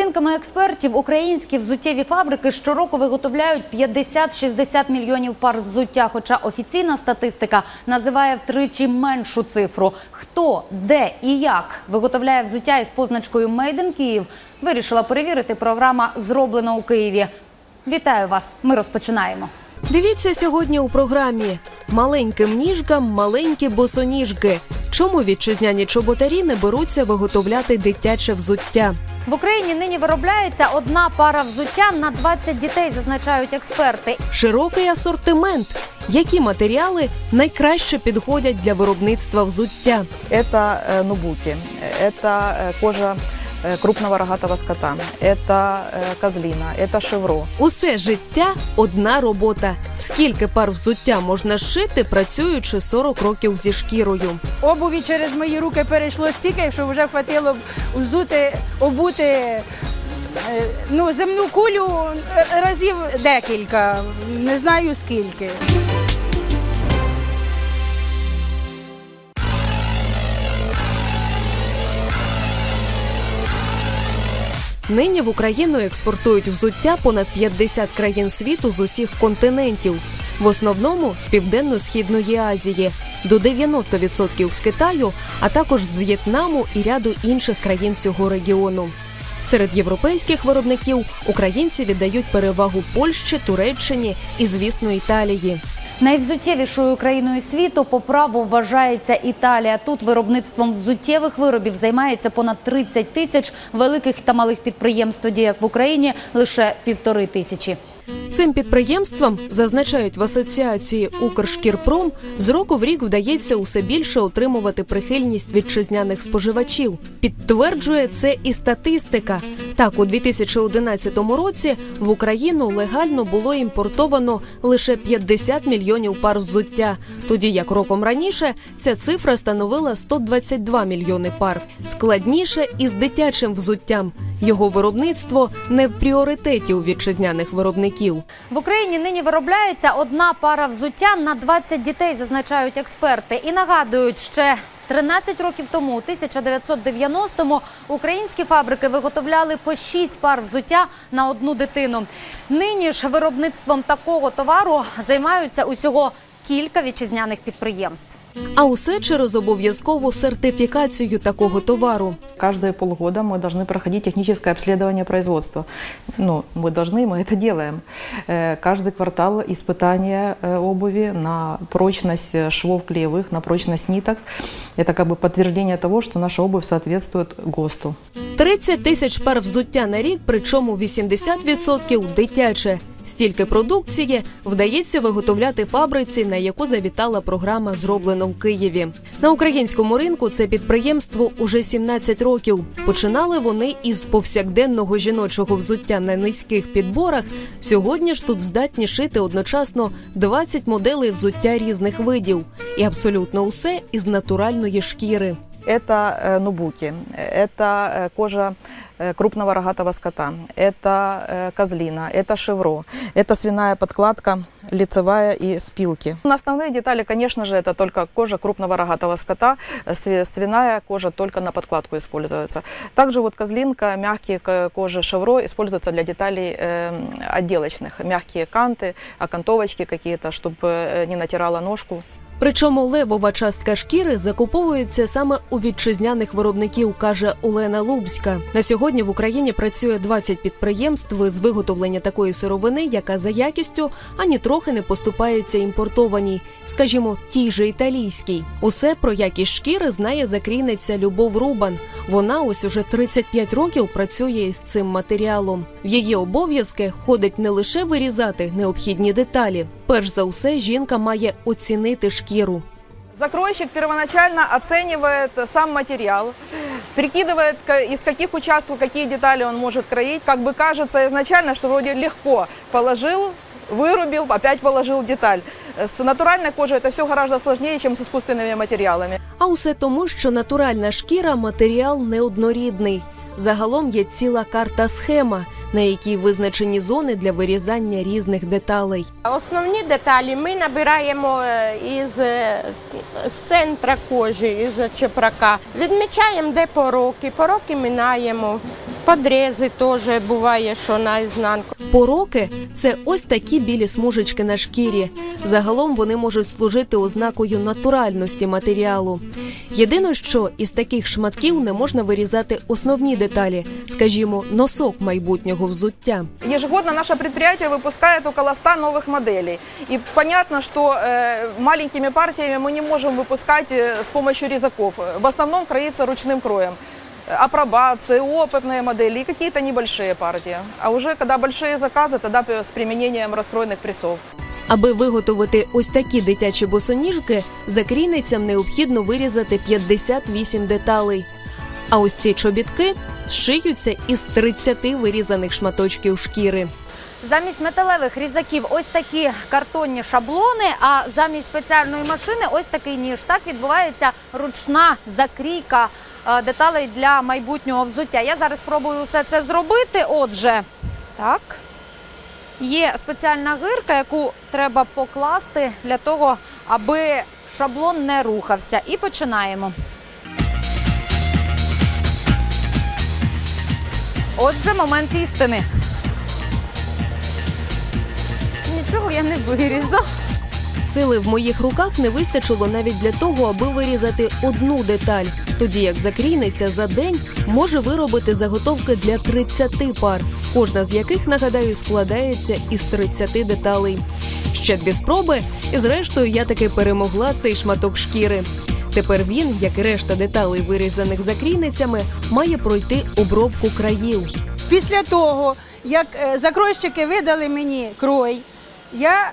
Оцінками експертів, українські взуттєві фабрики щороку виготовляють 50-60 мільйонів пар взуття. Хоча офіційна статистика називає втричі меншу цифру. Хто, де і як виготовляє взуття із позначкою «Made in Київ» вирішила перевірити програма «Зроблено у Києві». Вітаю вас! Ми розпочинаємо. Дивіться сьогодні у програмі Маленьким ніжкам маленькі босоніжки. Чому вітчизняні чоботарі не беруться виготовляти дитяче взуття? В Україні нині виробляється одна пара взуття на 20 дітей, зазначають експерти. Широкий асортимент. Які матеріали найкраще підходять для виробництва взуття? Это э, нубуки, это э, кожа э, крупного рогатого скота, это э, козлина, это шевро. Усе життя одна робота. Скільки пар взуття можна зшити, працюючи 40 років зі шкірою? Обуві через мої руки перейшло стільки, що вже хватило б взути, обути е, ну, земну кулю е, разів декілька, не знаю скільки. Нині в Україну експортують взуття понад 50 країн світу з усіх континентів. В основному з південно-східної Азії, до 90% з Китаю, а також з В'єтнаму і ряду інших країн цього регіону. Серед європейських виробників українці віддають перевагу Польщі, Туреччині і, звісно, Італії. Найвзуттєвішою країною світу по праву вважається Італія. Тут виробництвом взуттєвих виробів займається понад 30 тисяч великих та малих підприємств, тоді як в Україні лише півтори тисячі. Цим підприємствам зазначають в асоціації Укршкірпром з року в рік вдається усе більше отримувати прихильність вітчизняних споживачів. Підтверджує це і статистика. Так, у 2011 році в Україну легально було імпортовано лише 50 мільйонів пар взуття, тоді як роком раніше ця цифра становила 122 мільйони пар. Складніше із дитячим взуттям. Його виробництво не в пріоритеті у вітчизняних виробників. В Україні нині виробляється одна пара взуття на 20 дітей, зазначають експерти. І нагадують, ще 13 років тому, у 1990-му, українські фабрики виготовляли по 6 пар взуття на одну дитину. Нині ж виробництвом такого товару займаються усього кілька вітчизняних підприємств. А усе через обов'язкову сертифікацію такого товару. Каждые полгода мы должны проходить техническое обследование производства. Ну, мы должны, мы это делаем. Э, Каждый квартал испытания э, обуви на прочность э, швов клеевых, на прочность ниток. Это как бы подтверждение того, что наша обувь соответствует ГОСТу. 30 тисяч пар взуття на рік, причому 80% дитяче. Стільки продукції вдається виготовляти фабриці, на яку завітала програма Зроблено в Києві. На українському ринку це підприємство уже 17 років. Починали вони із повсякденного жіночого взуття на низьких підборах. Сьогодні ж тут здатні шити одночасно 20 моделей взуття різних видів, і абсолютно усе із натуральної шкіри Это э, нубуки, это э, кожа э, крупного рогатого скота, это э, козлина, это шевро, это свиная подкладка лицевая и спилки. На основные детали, конечно же, это только кожа крупного рогатого скота, э, сви- свиная кожа только на подкладку используется. Также вот козлинка, мягкие к- кожи шевро используются для деталей э, отделочных, мягкие канты, окантовочки какие-то, чтобы не натирала ножку. Причому левова частка шкіри закуповується саме у вітчизняних виробників, каже Олена Лубська. На сьогодні в Україні працює 20 підприємств з виготовлення такої сировини, яка за якістю ані трохи не поступається імпортованій, скажімо, тій же італійській. Усе про якість шкіри знає закрійниця Любов Рубан. Вона ось уже 35 років працює із цим матеріалом. В її обов'язки входить не лише вирізати необхідні деталі. Перш за все, жінка має оцінити шкіру Закройщик первоначально оценивает сам материал, прикидывает, ка- из каких участков какие детали он может кроить. Как бы кажется изначально, что вроде легко положил, вырубил, опять положил деталь. С натуральной кожей это все гораздо сложнее, чем с искусственными материалами. А усе тому, що натуральна шкіра матеріал неоднорідний. Загалом є ціла карта схема, на якій визначені зони для вирізання різних деталей. Основні деталі ми набираємо е, із е, з центра кожі, із чепрака. Відмічаємо, де пороки, пороки минаємо Подрези теж буває, що наізнанку. Пороки це ось такі білі смужечки на шкірі. Загалом вони можуть служити ознакою натуральності матеріалу. Єдине, що із таких шматків не можна вирізати основні деталі, скажімо, носок майбутнього взуття. Ежегодно наше предприятие выпускает около 100 новых моделей. И понятно, что э, маленькими партиями мы не можем выпускать э, с помощью резаков. В основном кроится ручным кроем. Апробации, опытные модели и какие-то небольшие партии. А уже когда большие заказы, тогда с применением раскроенных прессов. Аби виготовити ось такі дитячі босоніжки, закрійницям необхідно вирізати 58 деталей. А ось ці чобітки шиються із 30 вирізаних шматочків шкіри. Замість металевих різаків ось такі картонні шаблони, а замість спеціальної машини ось такий ніж. Так відбувається ручна закрійка е, деталей для майбутнього взуття. Я зараз спробую все це зробити. Отже, так. Є спеціальна гирка, яку треба покласти для того, аби шаблон не рухався. І починаємо. Отже, момент істини. Нічого я не вирізав. Сили в моїх руках не вистачило навіть для того, аби вирізати одну деталь, тоді як закрійниця за день може виробити заготовки для 30 пар, кожна з яких, нагадаю, складається із 30 деталей. Ще дві спроби, і зрештою я таки перемогла цей шматок шкіри. Тепер він, як і решта деталей, вирізаних закрійницями, має пройти обробку країв. Після того, як е, закройщики видали мені крой, я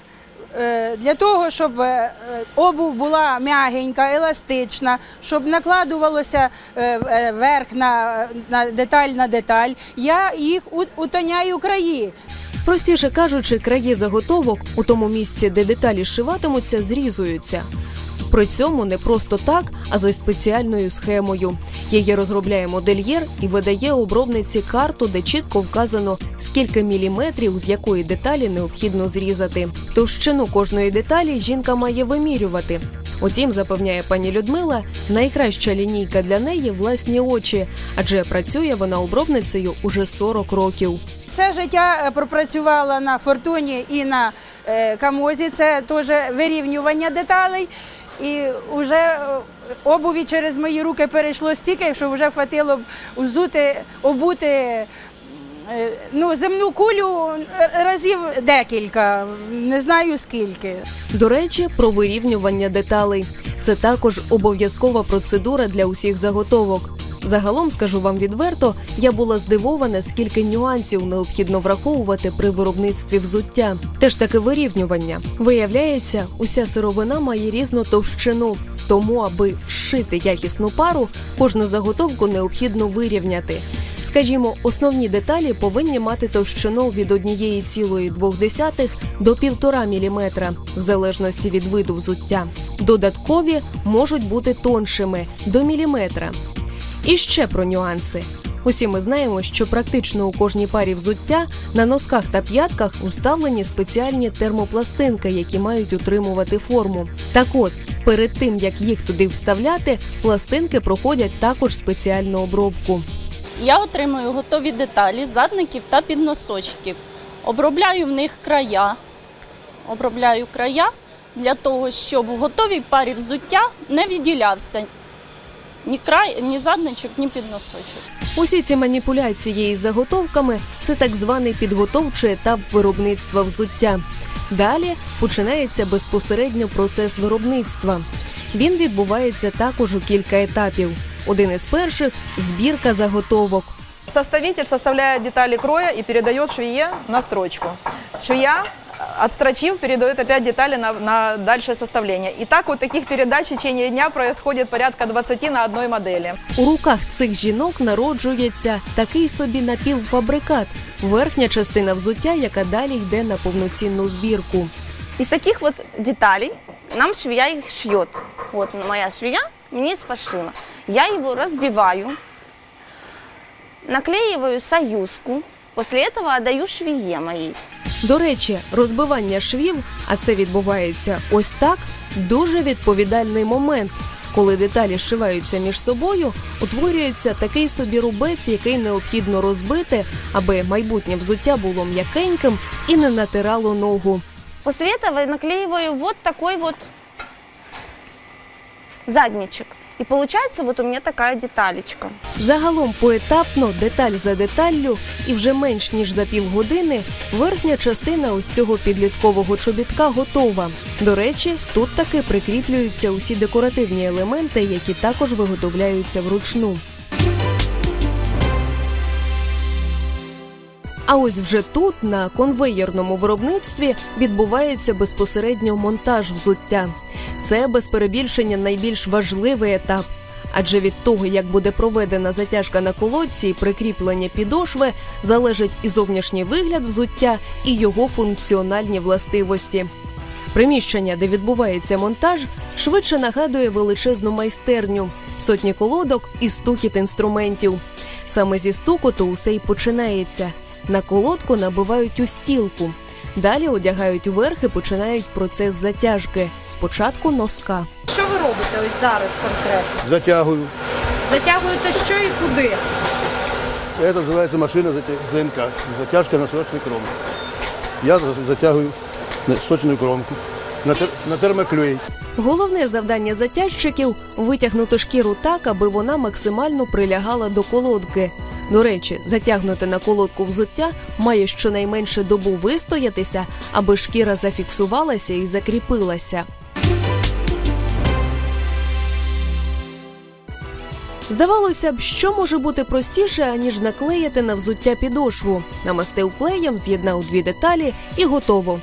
е, для того, щоб е, обув була м'ягенька, еластична, щоб накладувалося е, верх на, на деталь на деталь, я їх утоняю краї. Простіше кажучи, краї заготовок у тому місці, де деталі шиватимуться, зрізуються. При цьому не просто так, а за спеціальною схемою. Її розробляє модельєр і видає обробниці карту, де чітко вказано, скільки міліметрів з якої деталі необхідно зрізати. Товщину кожної деталі жінка має вимірювати. Утім, запевняє пані Людмила, найкраща лінійка для неї власні очі, адже працює вона обробницею уже 40 років. Все життя е, пропрацювала на фортуні і на е, камозі. Це теж вирівнювання деталей. І вже обуві через мої руки перейшло стільки, що вже хватило б взути, обути е, ну, земну кулю е, разів декілька, не знаю скільки. До речі, про вирівнювання деталей. Це також обов'язкова процедура для усіх заготовок. Загалом скажу вам відверто, я була здивована, скільки нюансів необхідно враховувати при виробництві взуття. Теж таке вирівнювання. Виявляється, уся сировина має різну товщину. Тому, аби шити якісну пару, кожну заготовку необхідно вирівняти. Скажімо, основні деталі повинні мати товщину від 1,2 до 1,5 мм, в залежності від виду взуття. Додаткові можуть бути тоншими до міліметра. І ще про нюанси. Усі ми знаємо, що практично у кожній парі взуття на носках та п'ятках уставлені спеціальні термопластинки, які мають утримувати форму. Так от, перед тим як їх туди вставляти, пластинки проходять також спеціальну обробку. Я отримую готові деталі задників та підносочків. Обробляю в них края. Обробляю края для того, щоб в готовій парі взуття не відділявся ні край, ні задничок, ні підносочок. Усі ці маніпуляції із заготовками це так званий підготовчий етап виробництва взуття. Далі починається безпосередньо процес виробництва. Він відбувається також у кілька етапів. Один із перших збірка заготовок. Составитель составляет детали кроя и передает швее на строчку. Швея, отстрочив, передает опять детали на, на дальшее составление. И так вот таких передач в течение дня происходит порядка 20 на одной модели. У руках цих жінок народжується такий собі напівфабрикат верхня частина взуття, яка далі йде на повноцінну збірку. Из таких вот деталей нам швея их шьет. Вот моя швея мне спашила. Я его разбиваю, наклеиваю союзку. После этого отдаю швее моей. До речі, розбивання швів, а це відбувається ось так, дуже відповідальний момент. Коли деталі зшиваються між собою, утворюється такий собі рубець, який необхідно розбити, аби майбутнє взуття було м'якеньким і не натирало ногу. После этого я наклеиваю вот такой вот задничек. И получается вот у меня такая деталечка. Загалом поетапно, деталь за деталлю, і вже менш ніж за півгодини верхня частина ось цього підліткового чобітка готова. До речі, тут таки прикріплюються усі декоративні елементи, які також виготовляються вручну. А ось вже тут, на конвеєрному виробництві, відбувається безпосередньо монтаж взуття. Це без перебільшення найбільш важливий етап. Адже від того, як буде проведена затяжка на колодці прикріплення підошви, залежить і зовнішній вигляд взуття, і його функціональні властивості. Приміщення, де відбувається монтаж, швидше нагадує величезну майстерню, сотні колодок і стукіт інструментів. Саме зі стукоту усе й починається. На колодку набивають устілку. Далі одягають верх і починають процес затяжки. Спочатку носка. Що ви робите ось зараз конкретно? Затягую. Затягуєте що і куди? Это называется машина ЗНК. Затяжка на сочной кромке. Я за- затягиваю на сочную кромку. На, тер- на термоклей. Головне завдання затяжчиків витягнути шкіру так, аби вона максимально прилягала до колодки. До речі, затягнути на колодку взуття має щонайменше добу вистоятися, аби шкіра зафіксувалася і закріпилася. Здавалося б, що може бути простіше, аніж наклеїти на взуття підошву. Намастив клеєм, з'єднав дві деталі і готово.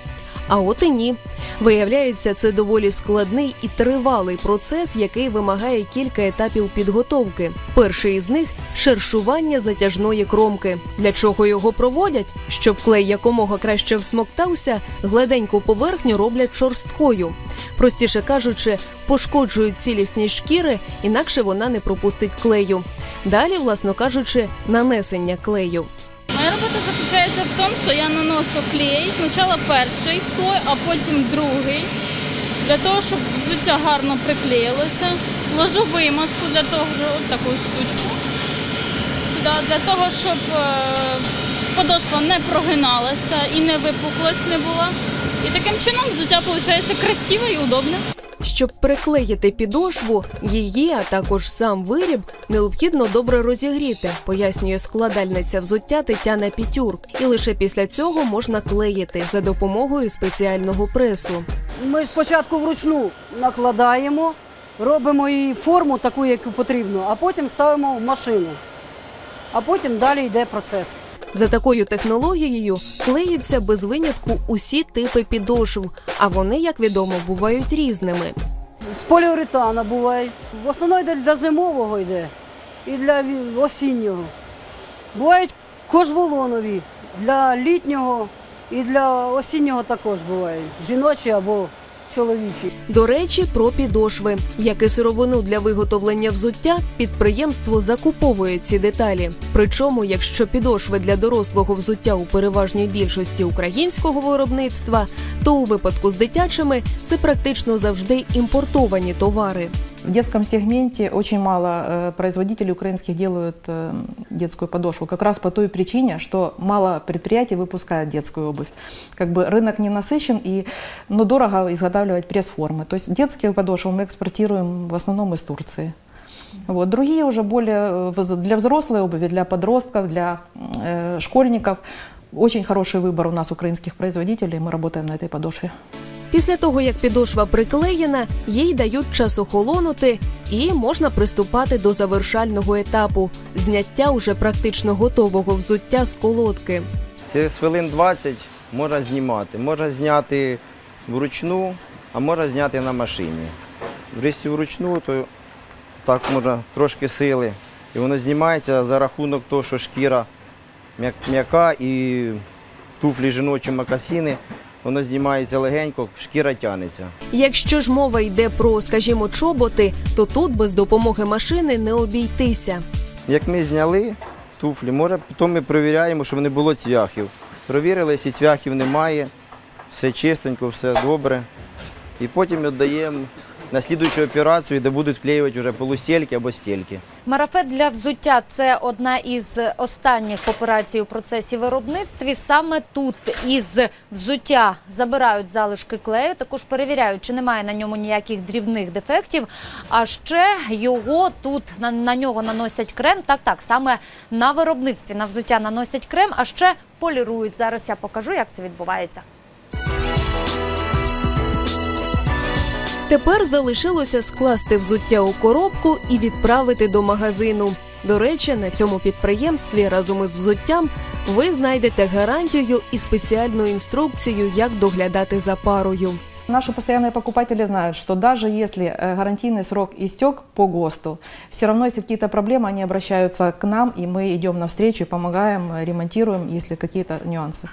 А от і ні. Виявляється, це доволі складний і тривалий процес, який вимагає кілька етапів підготовки. Перший із них шершування затяжної кромки. Для чого його проводять? Щоб клей якомога краще всмоктався, гладеньку поверхню роблять шорсткою. Простіше кажучи, пошкоджують цілісність шкіри, інакше вона не пропустить клею. Далі, власно кажучи, нанесення клею. Моя робота заключається в тому, що я наношу клей, спочатку перший слой, а потім другий. Для того, щоб взуття гарно приклеїлося. Ложу вимазку для того, ось таку штучку. Для того, щоб е, подошва не прогиналася і не випуклость не була. І таким чином взуття виходить красиве і удобне. Щоб приклеїти підошву, її, а також сам виріб, необхідно добре розігріти, пояснює складальниця взуття Тетяна Пітюр. І лише після цього можна клеїти за допомогою спеціального пресу. Ми спочатку вручну накладаємо, робимо її форму таку, яку потрібно, а потім ставимо в машину. А потім далі йде процес. За такою технологією клеїться без винятку усі типи підошв, а вони, як відомо, бувають різними. З поліуретана буває. В основному йде для зимового йде і для осіннього. Бувають кожволонові для літнього і для осіннього також бувають. Жіночі або чоловічі. До речі, про підошви. Як і сировину для виготовлення взуття, підприємство закуповує ці деталі. Причому, якщо підошви для дорослого взуття у переважній більшості українського виробництва, то у випадку з дитячими це практично завжди імпортовані товари. В детском сегменте очень мало э, производителей украинских делают э, детскую подошву, как раз по той причине, что мало предприятий выпускают детскую обувь. Как бы рынок не насыщен, и, но дорого изготавливать пресс-формы. То есть детские подошвы мы экспортируем в основном из Турции. Вот. Другие уже более э, воз- для взрослой обуви, для подростков, для э, школьников. Очень хороший выбор у нас украинских производителей, мы работаем на этой подошве. Після того, як підошва приклеєна, їй дають час охолонути, і можна приступати до завершального етапу зняття уже практично готового взуття з колодки. Через хвилин 20 можна знімати. Можна зняти вручну, а можна зняти на машині. Якщо вручну, то так можна трошки сили. І воно знімається за рахунок того, що шкіра м'як- м'яка і туфлі жіночі макасіни, воно знімається легенько, шкіра тянеться. Якщо ж мова йде про, скажімо, чоботи, то тут без допомоги машини не обійтися. Як ми зняли туфлі, може, потім ми перевіряємо, щоб не було цвяхів. Провірили, якщо цвяхів немає, все чистенько, все добре. І потім віддаємо на слідуючу операцію, де будуть вклеювати вже полустельки або стельки. Марафет для взуття це одна із останніх операцій у процесі виробництві. Саме тут із взуття забирають залишки клею, також перевіряють, чи немає на ньому ніяких дрібних дефектів. А ще його тут на, на нього наносять крем. Так, так, саме на виробництві на взуття наносять крем, а ще полірують. Зараз я покажу, як це відбувається. Тепер залишилося скласти взуття у коробку і відправити до магазину. До речі, на цьому підприємстві разом із взуттям ви знайдете гарантію і спеціальну інструкцію, як доглядати за парою. Наши постоянные покупатели знают, что даже если э, гарантийный срок истек по ГОСТу, все равно, если какие-то проблемы, они обращаются к нам, и мы идем навстречу и помогаем, э, ремонтируем, если какие-то нюансы.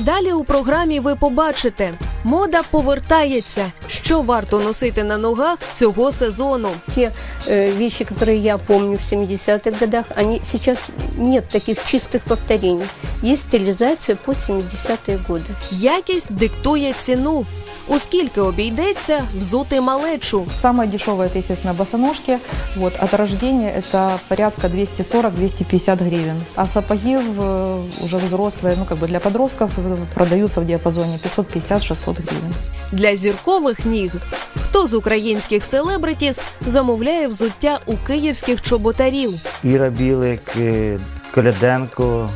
Далі у програмі ви побачите, мода повертається. Що варто носити на ногах цього сезону? Те э, вещи, которые я помню в 70-х годах, они сейчас нет таких чистых повторений. Есть стилизация под 70-е годы. Якість диктує ціну. У скільки обійдеться взути малечу? Самое дешевое это, естественно, босоножки. Вот, от рождения это порядка 240-250 гривен. А сапоги в- уже взрослые, ну как бы для подростков э, продаются в диапазоне 550-600 гривен. Для зіркових ніг. Хто з українських селебритіс замовляє взуття у київських чоботарів? Іра Білик, е, Коляденко,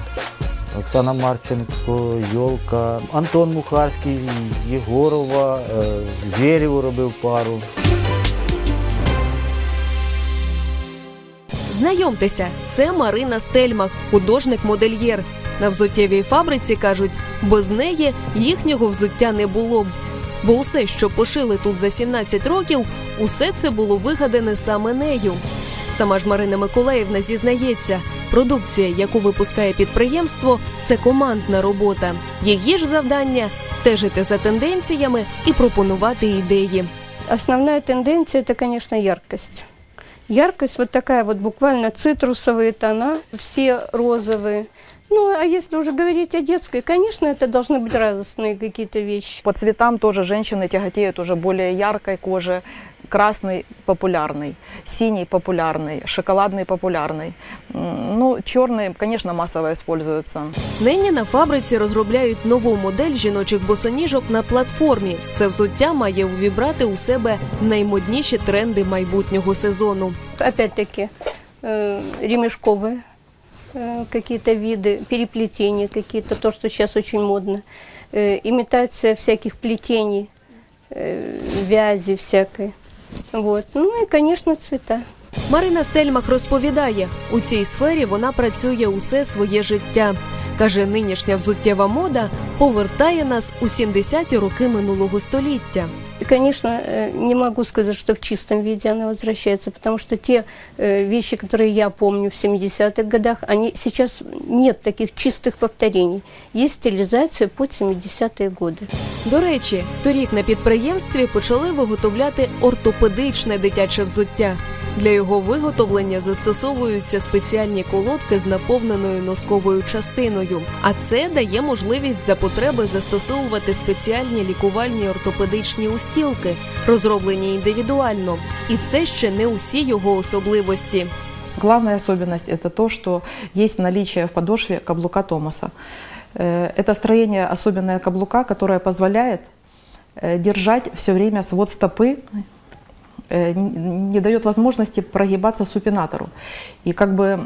Оксана Марченко, Йолка, Антон Мухарський, Єгорова, е, робив пару. Знайомтеся, це Марина Стельмах, художник-модельєр. На взуттєвій фабриці кажуть, без неї їхнього взуття не було б. Бо усе, що пошили тут за 17 років, усе це було вигадане саме нею. Сама ж Марина Миколаївна зізнається, продукція, яку випускає підприємство, це командна робота. Її ж завдання стежити за тенденціями і пропонувати ідеї. Основная тенденция это, конечно, яркость. Яркость вот такая вот буквально цитрусовые тона, все розовые. Ну, а если уже говорить о детской, конечно, это должны быть радостные какие-то вещи. По цветам тоже женщины тяготеют уже более яркой кожи. Красный популярный, синий популярный, шоколадный популярный. М, Ну, черный, конечно, массово используется. Нині на фабриці розробляють нову модель жіночих босоніжок на платформі. Це взуття має увібрати у себе наймодніші тренди майбутнього сезону. Опять-таки, э, ремешковые э, какие-то виды, переплетения какие-то, то, что сейчас очень модно, э, имитация всяких плетений, э, вязи всякой. Вот. Ну і, звісно, цвіта. Марина Стельмах розповідає, у цій сфері вона працює усе своє життя. Каже, нинішня взуттєва мода повертає нас у 70-ті роки минулого століття. И, конечно, э, не могу сказать, что в чистом виде она возвращается, потому что те э, вещи, которые я помню в 70-х годах, они сейчас нет таких чистых повторений. Есть стилизация под 70-е годы. До речі, торік на підприємстві почали виготовляти ортопедичне дитяче взуття. Для його виготовлення застосовуються спеціальні колодки з наповненою носковою частиною. А це дає можливість за потреби застосовувати спеціальні лікувальні ортопедичні устілки, розроблені індивідуально. І це ще не усі його особливості. Главная особенность это то, что есть наличие в подошве каблука Томаса. Э, Это строение особенное каблука, которое позволяет э, держать все время свод стопы, э, н- не дает возможности прогибаться супинатору. И как бы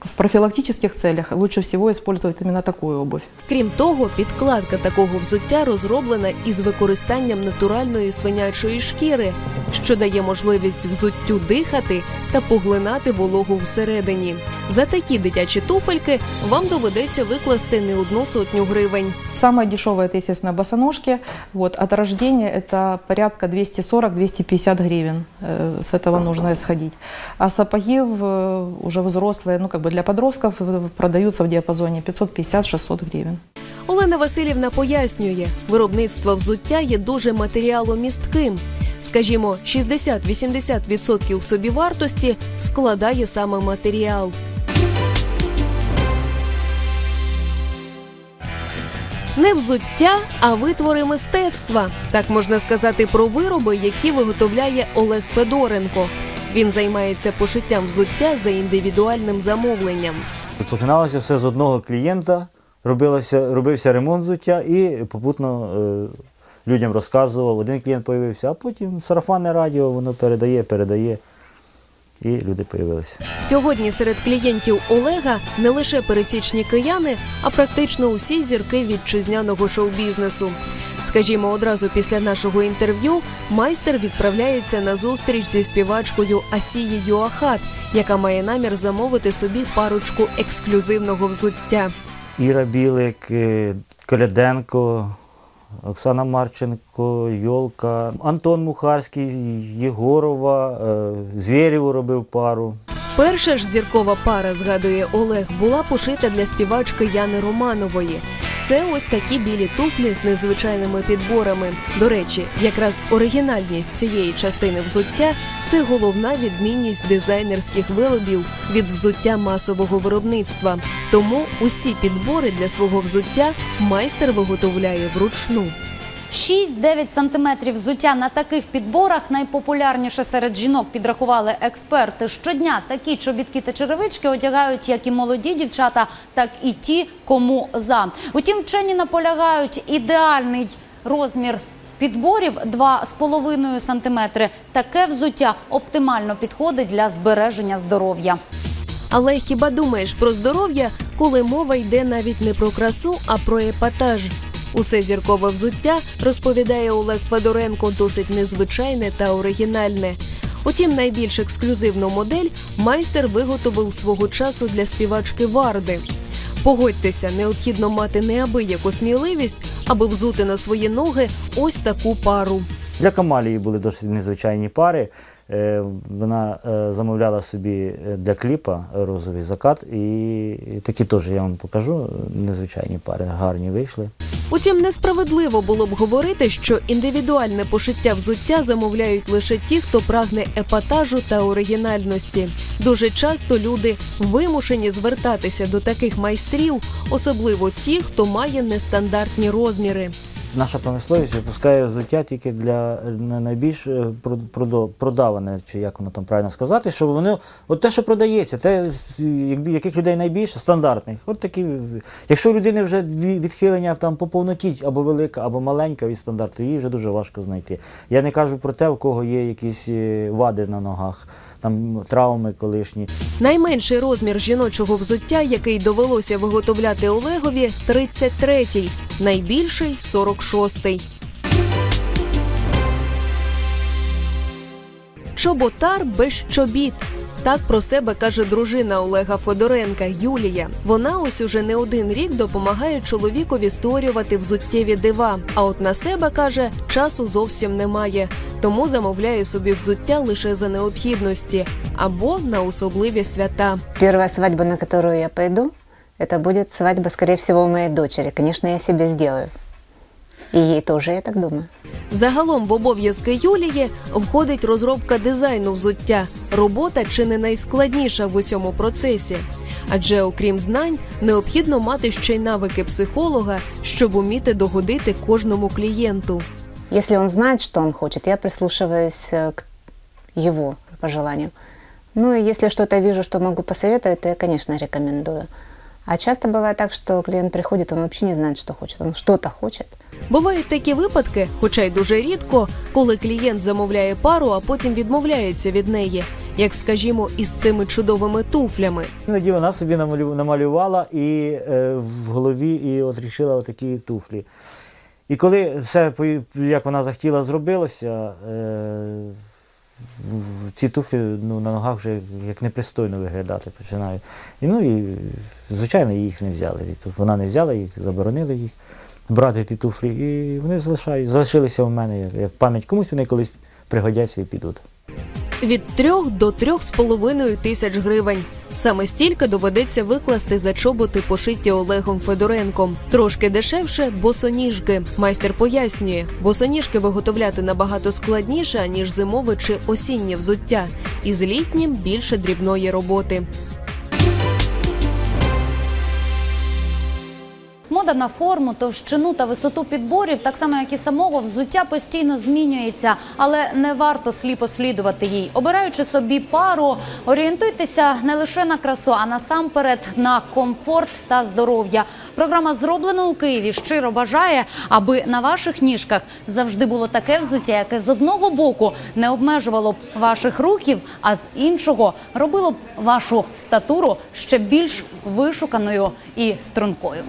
в профилактических целях лучше всего использовать именно такую обувь. Крім того, підкладка такого взуття розроблена із використанням натуральної свинячої шкіри, що дає можливість взуттю дихати та поглинати вологу всередині. За такі дитячі туфельки вам доведеться викласти не одну сотню гривень. Самое дешевое это, естественно, босоножки. Вот, от рождения это порядка 240-250 гривен. Э, С этого нужно исходить. А сапоги в- уже взрослые, ну как бы для подростков э, продаются в диапазоне 550-600 гривен. Олена Васильівна пояснює, виробництво взуття є дуже матеріаломістким. Скажімо, 60-80% собівартості складає саме матеріал. Не взуття, а витвори мистецтва. Так можна сказати про вироби, які виготовляє Олег Федоренко. Він займається пошиттям взуття за індивідуальним замовленням. Починалося все з одного клієнта, робилося, робився ремонт взуття і попутно е, людям розказував. Один клієнт з'явився, а потім сарафанне радіо, воно передає, передає. І люди з'явилися. Сьогодні серед клієнтів Олега не лише пересічні кияни, а практично усі зірки вітчизняного шоу-бізнесу. Скажімо, одразу після нашого інтерв'ю майстер відправляється на зустріч зі співачкою Асією Ахат, яка має намір замовити собі парочку ексклюзивного взуття. Іра Білик, е, Коляденко, Оксана Марченко, Йолка, Антон Мухарський, Єгорова, е, Звєрєву робив пару. Перша ж зіркова пара, згадує Олег, була пошита для співачки Яни Романової. Це ось такі білі туфлі з незвичайними підборами. До речі, якраз оригінальність цієї частини взуття це головна відмінність дизайнерських виробів від взуття масового виробництва. Тому усі підбори для свого взуття майстер виготовляє вручну. 6-9 сантиметрів взуття на таких підборах найпопулярніше серед жінок підрахували експерти. Щодня такі чобітки та черевички одягають як і молоді дівчата, так і ті, кому за. Утім, вчені наполягають ідеальний розмір. Підборів 2,5 сантиметри. Таке взуття оптимально підходить для збереження здоров'я. Але хіба думаєш про здоров'я, коли мова йде навіть не про красу, а про епатаж? Усе зіркове взуття, розповідає Олег Федоренко, досить незвичайне та оригінальне. Утім, найбільш ексклюзивну модель майстер виготовив свого часу для співачки Варди. Погодьтеся, необхідно мати неабияку сміливість, аби взути на свої ноги ось таку пару. Для Камалії були досить незвичайні пари. Е, Вона е, замовляла собі е, для кліпа розовий закат, і такі теж я вам покажу. Незвичайні пари, гарні вийшли. Утім, несправедливо було б говорити, що індивідуальне пошиття взуття замовляють лише ті, хто прагне епатажу та оригінальності. Дуже часто люди вимушені звертатися до таких майстрів, особливо ті, хто має нестандартні розміри. Наша промисловість випускає взуття тільки для на- найбільш е, продаване, чи як воно там правильно сказати, щоб воно, от те, що продається, те, яких людей найбільше, стандартних. От такі, якщо у людини вже відхилення там по повноті або велика, або маленька від стандарту, її вже дуже важко знайти. Я не кажу про те, у кого є якісь е, вади на ногах, там травми колишні. Найменший розмір жіночого взуття, який довелося виготовляти Олегові, 33-й, найбільший 46-й. Чоботар без чобіт. Так про себе каже дружина Олега Федоренка Юлія. Вона ось уже не один рік допомагає чоловікові створювати взуттєві дива. А от на себе каже, часу зовсім немає. Тому замовляє собі взуття лише за необхідності або на особливі свята. Первая свадьба, на которую я пойду, это будет свадьба, скорее всего, у моей дочери. Конечно, я себе сделаю. Ей тоже, я так думаю. Загалом в обов'язки Юлії входить розробка дизайну взуття. Робота чи не найскладніша в усьому процесі. Адже, окрім знань, необхідно мати ще й навики психолога, щоб уміти догодити кожному клієнту. Если он знает, что он хочет, я прислушиваюсь э, к его пожеланиям. Ну и если что-то вижу, что могу посоветовать, то я, конечно, рекомендую. А часто бывает так, что клиент приходит, он вообще не знает, что хочет. Он что-то хочет. Бувають такі випадки, хоча й дуже рідко, коли клієнт замовляє пару, а потім відмовляється від неї, як скажімо, із цими чудовими туфлями. Іноді вона собі намалю- намалювала і е, в голові і от рішила отакі туфлі. І коли все, по- як вона захотіла, зробилося, е, ці туфлі ну, на ногах вже як непристойно виглядати починають. І, ну і, звичайно, їх не взяли. Вона не взяла їх, заборонили їх брати ті туфлі. І вони залишають, залишилися в мене як, пам'ять. Комусь вони колись пригодяться і підуть. Від трьох до трьох з половиною тисяч гривень. Саме стільки доведеться викласти за чоботи, пошиті Олегом Федоренком. Трошки дешевше босоніжки. Майстер пояснює, босоніжки виготовляти набагато складніше, ніж зимове чи осіннє взуття, і з літнім більше дрібної роботи. Мода на форму, товщину та висоту підборів, так само як і самого взуття, постійно змінюється, але не варто сліпо слідувати їй. Обираючи собі пару, орієнтуйтеся не лише на красу, а насамперед на комфорт та здоров'я. Програма зроблено у Києві. Щиро бажає, аби на ваших ніжках завжди було таке взуття, яке з одного боку не обмежувало б ваших рухів, а з іншого робило б вашу статуру ще більш вишуканою і стрункою.